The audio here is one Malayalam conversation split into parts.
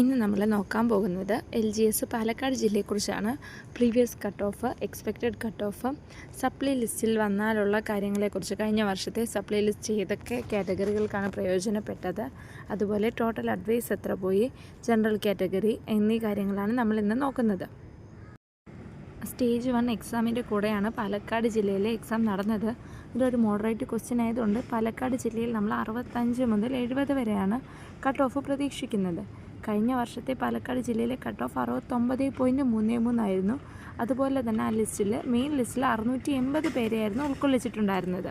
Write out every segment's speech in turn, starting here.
ഇന്ന് നമ്മൾ നോക്കാൻ പോകുന്നത് L G S Palakkad ജില്ലയെക്കുറിച്ചാണ്. Previous cut off expected cut off supply ലിസ്റ്റിൽ വന്നാലുള്ള കാര്യങ്ങളെക്കുറിച്ച് കഴിഞ്ഞ വർഷത്തെ സപ്ലൈ ലിസ്റ്റ് ഏതൊക്കെ കാറ്റഗറികൾക്കാണ് പ്രയോജനപ്പെട്ടത്. അതുപോലെ ടോട്ടൽ അഡ്വൈസ് എത്ര പോയി ജനറൽ കാറ്റഗറി എന്നീ കാര്യങ്ങളാണ് നമ്മൾ ഇന്ന് നോക്കുന്നത്. സ്റ്റേജ് വൺ എക്സാമിന്റെ കൂടെയാണ് പാലക്കാട് ജില്ലയിലെ എക്സാം നടന്നത്. ഇതൊരു മോഡറേറ്റ് ക്വസ്റ്റ്യൻ ആയതുകൊണ്ട് പാലക്കാട് ജില്ലയിൽ നമ്മൾ അറുപത്തഞ്ച് മുതൽ എഴുപത് വരെയാണ് കട്ട് ഓഫ് പ്രതീക്ഷിക്കുന്നത്. കഴിഞ്ഞ വർഷത്തെ പാലക്കാട് ജില്ലയിലെ കട്ട് ഓഫ് അറുപത്തൊമ്പത് പോയിന്റ് മൂന്ന് മൂന്നായിരുന്നു. അതുപോലെ തന്നെ ആ ലിസ്റ്റിൽ മെയിൻ ലിസ്റ്റിൽ അറുന്നൂറ്റി എൺപത് പേരെയായിരുന്നു ഉൾക്കൊള്ളിച്ചിട്ടുണ്ടായിരുന്നത്.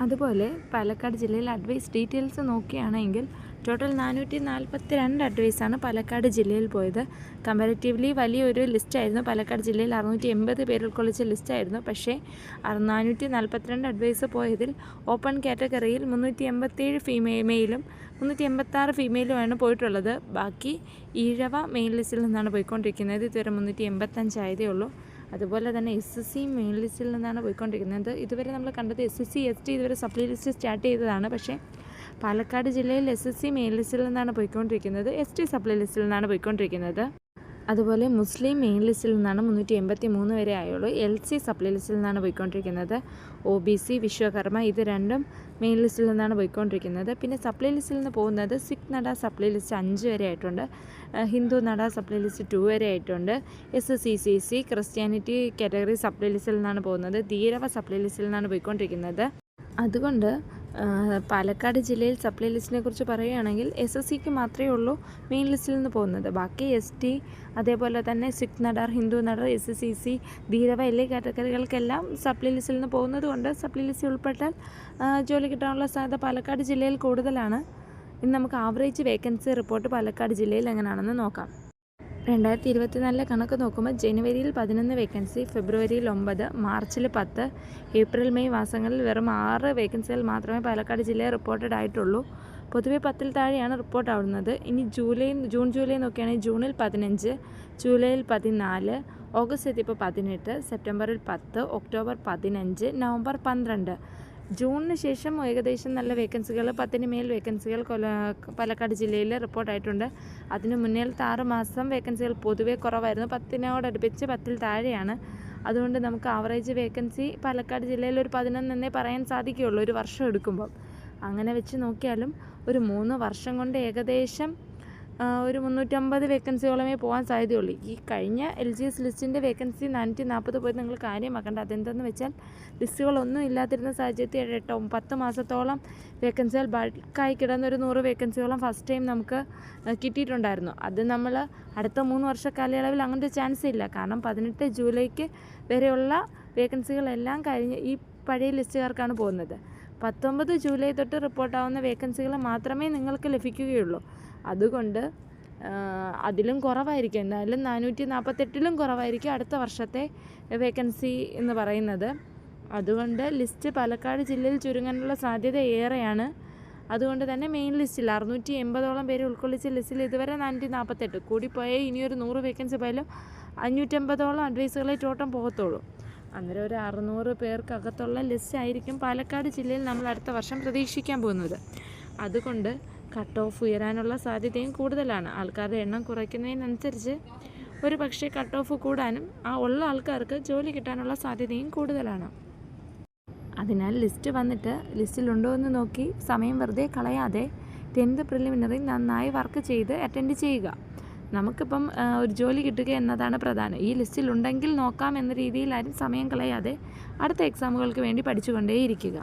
അതുപോലെ പാലക്കാട് ജില്ലയിൽ അഡ്വൈസ് ഡീറ്റെയിൽസ് നോക്കുകയാണെങ്കിൽ ടോട്ടൽ നാനൂറ്റി നാൽപ്പത്തി രണ്ട് അഡ്വൈസാണ് പാലക്കാട് ജില്ലയിൽ പോയത്. കമ്പാരിറ്റീവ്ലി വലിയൊരു ലിസ്റ്റായിരുന്നു പാലക്കാട് ജില്ലയിൽ അറുന്നൂറ്റി എൺപത് ഉൾക്കൊള്ളിച്ച ലിസ്റ്റായിരുന്നു പക്ഷേ നാനൂറ്റി നാൽപ്പത്തിരണ്ട് അഡ്വൈസ് പോയതിൽ ഓപ്പൺ കാറ്റഗറിയിൽ മുന്നൂറ്റി എൺപത്തേഴ് ഫീമെയിൽ മെയിലും മുന്നൂറ്റി എൺപത്താറ് ഫീമെയിലുമാണ് പോയിട്ടുള്ളത്. ബാക്കി ഈഴവ മെയിൻ ലിസ്റ്റിൽ നിന്നാണ് പോയിക്കൊണ്ടിരിക്കുന്നത്. ഇതുവരെ മുന്നൂറ്റി എൺപത്തഞ്ചായതേ ഉള്ളൂ. അതുപോലെ തന്നെ എസ് എസ് സി മെയിൻ ലിസ്റ്റിൽ നിന്നാണ് പോയിക്കൊണ്ടിരിക്കുന്നത്. ഇതുവരെ നമ്മൾ കണ്ടത് S S C S T ഇതുവരെ സപ്ലൈ ലിസ്റ്റ് സ്റ്റാർട്ട് ചെയ്തതാണ്. പക്ഷേ പാലക്കാട് ജില്ലയിൽ എസ് എസ് സി മെയിൻ ലിസ്റ്റിൽ നിന്നാണ് പോയിക്കൊണ്ടിരിക്കുന്നത്. എസ് ടി സപ്ലൈ ലിസ്റ്റിൽ നിന്നാണ് പോയിക്കൊണ്ടിരിക്കുന്നത്. അതുപോലെ മുസ്ലിം മെയിൻ ലിസ്റ്റിൽ നിന്നാണ് മുന്നൂറ്റി എൺപത്തി മൂന്ന് വരെ ആയുള്ളൂ. എൽ സി സപ്ലൈ ലിസ്റ്റിൽ നിന്നാണ് പോയിക്കൊണ്ടിരിക്കുന്നത്. ഒ ബി സി വിശ്വകർമ്മ ഇത് രണ്ടും മെയിൻ ലിസ്റ്റിൽ നിന്നാണ് പോയിക്കൊണ്ടിരിക്കുന്നത്. പിന്നെ സപ്ലൈ ലിസ്റ്റിൽ നിന്ന് പോകുന്നത് സിഖ് നട സപ്ലൈ ലിസ്റ്റ് അഞ്ച് വരെ ആയിട്ടുണ്ട്. ഹിന്ദു നട സപ്ലൈ ലിസ്റ്റ് ടു വരെ ആയിട്ടുണ്ട്. S C C C Christianity category supply ലിസ്റ്റിൽ നിന്നാണ് പോകുന്നത്. ധീരവ സപ്ലൈ ലിസ്റ്റിൽ നിന്നാണ് പോയിക്കൊണ്ടിരിക്കുന്നത്. അതുകൊണ്ട് പാലക്കാട് ജില്ലയിൽ സപ്ലൈ ലിസ്റ്റിനെ കുറിച്ച് പറയുകയാണെങ്കിൽ എസ് എസ് സിക്ക് മാത്രമേ ഉള്ളൂ മെയിൻ ലിസ്റ്റിൽ നിന്ന് പോകുന്നത്. ബാക്കി എസ് ടി അതേപോലെ തന്നെ Sikh Nadar Hindu Nadar S S C C Dheevara എല്ലാ കാറ്റഗറികൾക്കെല്ലാം സപ്ലൈ ലിസ്റ്റിൽ നിന്ന് പോകുന്നത് കൊണ്ട് സപ്ലൈ ലിസ്റ്റിൽ ഉൾപ്പെട്ടാൽ ജോലി കിട്ടാനുള്ള സാധ്യത പാലക്കാട് ജില്ലയിൽ കൂടുതലാണ്. ഇനി നമുക്ക് ആവറേജ് വേക്കൻസി റിപ്പോർട്ട് പാലക്കാട് ജില്ലയിൽ എങ്ങനെയാണെന്ന് നോക്കാം. രണ്ടായിരത്തി ഇരുപത്തിനാലിലെ കണക്ക് നോക്കുമ്പോൾ ജനുവരിയിൽ പതിനൊന്ന് വേക്കൻസി ഫെബ്രുവരിയിൽ ഒമ്പത് മാർച്ചിൽ പത്ത് ഏപ്രിൽ മെയ് മാസങ്ങളിൽ വെറും ആറ് വേക്കൻസികൾ മാത്രമേ പാലക്കാട് ജില്ലയിൽ റിപ്പോർട്ടഡ് ആയിട്ടുള്ളൂ. പൊതുവെ പത്തിൽ താഴെയാണ് റിപ്പോർട്ട് ആവുന്നത്. ഇനി ജൂലൈ ജൂൺ ജൂലൈ നോക്കുകയാണെങ്കിൽ ജൂണിൽ പതിനഞ്ച് ജൂലൈയിൽ പതിനാല് ഓഗസ്റ്റ് എത്തിയപ്പോൾ പതിനെട്ട് സെപ്റ്റംബറിൽ പത്ത് ഒക്ടോബർ പതിനഞ്ച് നവംബർ പന്ത്രണ്ട്. ജൂണിന് ശേഷം ഏകദേശം നല്ല വേക്കൻസികൾ പത്തിന് മേൽ വേക്കൻസികൾ കൊല പാലക്കാട് ജില്ലയിൽ റിപ്പോർട്ടായിട്ടുണ്ട് അതിന് മുന്നേലത്തെ ആറ് മാസം വേക്കൻസികൾ പൊതുവേ കുറവായിരുന്നു. പത്തിനോടടുപ്പിച്ച് പത്തിൽ താഴെയാണ്. അതുകൊണ്ട് നമുക്ക് ആവറേജ് വേക്കൻസി പാലക്കാട് ജില്ലയിൽ ഒരു പതിനൊന്നെന്നേ പറയാൻ സാധിക്കുകയുള്ളൂ ഒരു വർഷം എടുക്കുമ്പോൾ. അങ്ങനെ വെച്ച് നോക്കിയാലും ഒരു മൂന്ന് വർഷം കൊണ്ട് ഏകദേശം ഒരു മുന്നൂറ്റമ്പത് വേക്കൻസിയോളമേ പോകാൻ സാധ്യതയുള്ളൂ. ഈ കഴിഞ്ഞ എൽ ജി എസ് ലിസ്റ്റിന്റെ വേക്കൻസി നാനൂറ്റി നാൽപ്പത് പോയി നിങ്ങൾ കാര്യമാക്കേണ്ട. അതെന്തെന്ന് വെച്ചാൽ ലിസ്റ്റുകളൊന്നും ഇല്ലാതിരുന്ന സാഹചര്യത്തിൽ എട്ടോ പത്ത് മാസത്തോളം വേക്കൻസികൾ ബൾക്കായി കിടന്ന ഒരു നൂറ് വേക്കൻസിയോളം ഫസ്റ്റ് ടൈം നമുക്ക് കിട്ടിയിട്ടുണ്ടായിരുന്നു. അത് നമ്മൾ അടുത്ത മൂന്ന് വർഷ കാലയളവിൽ അങ്ങനത്തെ ചാൻസ് ഇല്ല. കാരണം പതിനെട്ട് ജൂലൈക്ക് വരെയുള്ള വേക്കൻസികളെല്ലാം കഴിഞ്ഞ് ഈ പഴയ ലിസ്റ്റുകാർക്കാണ് പോകുന്നത്. പത്തൊമ്പത് ജൂലൈ തൊട്ട് റിപ്പോർട്ടാവുന്ന വേക്കൻസികൾ മാത്രമേ നിങ്ങൾക്ക് ലഭിക്കുകയുള്ളൂ. അതുകൊണ്ട് അതിലും കുറവായിരിക്കും. എന്തായാലും നാനൂറ്റി നാൽപ്പത്തെട്ടിലും കുറവായിരിക്കും അടുത്ത വർഷത്തെ വേക്കൻസി എന്ന് പറയുന്നത്. അതുകൊണ്ട് ലിസ്റ്റ് പാലക്കാട് ജില്ലയിൽ ചുരുങ്ങാനുള്ള സാധ്യത ഏറെയാണ്. അതുകൊണ്ട് തന്നെ മെയിൻ ലിസ്റ്റിൽ അറുന്നൂറ്റി എൺപതോളം പേര് ഉൾക്കൊള്ളിച്ച ലിസ്റ്റിൽ ഇതുവരെ നാനൂറ്റി നാൽപ്പത്തെട്ട് കൂടിപ്പോയാൽ ഇനിയൊരു നൂറ് വേക്കൻസി പോയാലും അഞ്ഞൂറ്റമ്പതോളം അഡ്വൈസുകളെ ടോട്ടം പോകത്തുള്ളൂ. അന്നേരം ഒരു അറുന്നൂറ് പേർക്കകത്തുള്ള ലിസ്റ്റ് ആയിരിക്കും പാലക്കാട് ജില്ലയിൽ നമ്മൾ അടുത്ത വർഷം പ്രതീക്ഷിക്കാൻ പോകുന്നത്. അതുകൊണ്ട് കട്ട് ഓഫ് ഉയരാനുള്ള സാധ്യതയും കൂടുതലാണ്. ആൾക്കാരുടെ എണ്ണം കുറയ്ക്കുന്നതിനനുസരിച്ച് ഒരു പക്ഷേ കട്ട് ഓഫ് കൂടാനും ആ ഉള്ള ആൾക്കാർക്ക് ജോലി കിട്ടാനുള്ള സാധ്യതയും കൂടുതലാണ്. അതിനാൽ ലിസ്റ്റ് വന്നിട്ട് ലിസ്റ്റിലുണ്ടോ എന്ന് നോക്കി സമയം വെറുതെ കളയാതെ ടെൻത്ത് പ്രിലിമിനറി നന്നായി വർക്ക് ചെയ്ത് അറ്റൻഡ് ചെയ്യുക. നമുക്കിപ്പം ഒരു ജോലി കിട്ടുക എന്നതാണ് പ്രധാനം. ഈ ലിസ്റ്റിൽ ഉണ്ടെങ്കിൽ നോക്കാം എന്ന രീതിയിൽ ആരും സമയം കളയാതെ അടുത്ത എക്സാമുകൾക്ക് വേണ്ടി പഠിച്ചുകൊണ്ടേയിരിക്കുക.